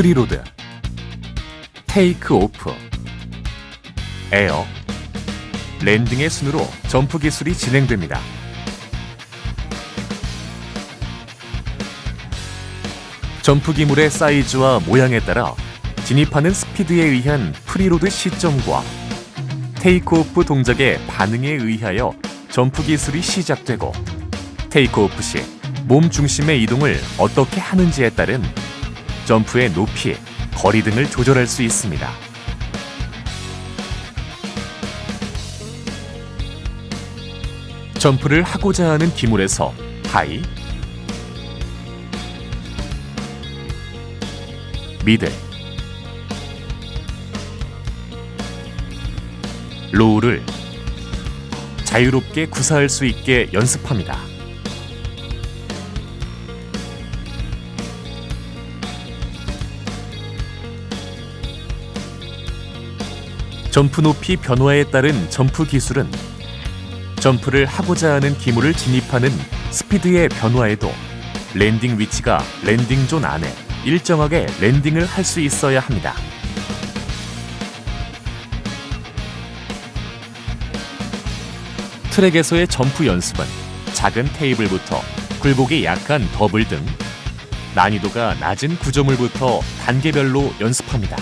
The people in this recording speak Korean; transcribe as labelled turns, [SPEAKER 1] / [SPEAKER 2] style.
[SPEAKER 1] 프리로드, 테이크 오프, 에어, 랜딩의 순으로 점프 기술이 진행됩니다. 점프 기물의 사이즈와 모양에 따라 진입하는 스피드에 의한 프리로드 시점과 테이크오프 동작의 반응에 의하여 점프 기술이 시작되고 테이크오프 시 몸 중심의 이동을 어떻게 하는지에 따른 점프의 높이, 거리 등을 조절할 수 있습니다. 점프를 하고자 하는 기물에서 하이, 미들, 로우를 자유롭게 구사할 수 있게 연습합니다. 점프 높이 변화에 따른 점프 기술은 점프를 하고자 하는 기물을 진입하는 스피드의 변화에도 랜딩 위치가 랜딩 존 안에 일정하게 랜딩을 할 수 있어야 합니다. 트랙에서의 점프 연습은 작은 테이블부터 굴곡이 약한 더블 등 난이도가 낮은 구조물부터 단계별로 연습합니다.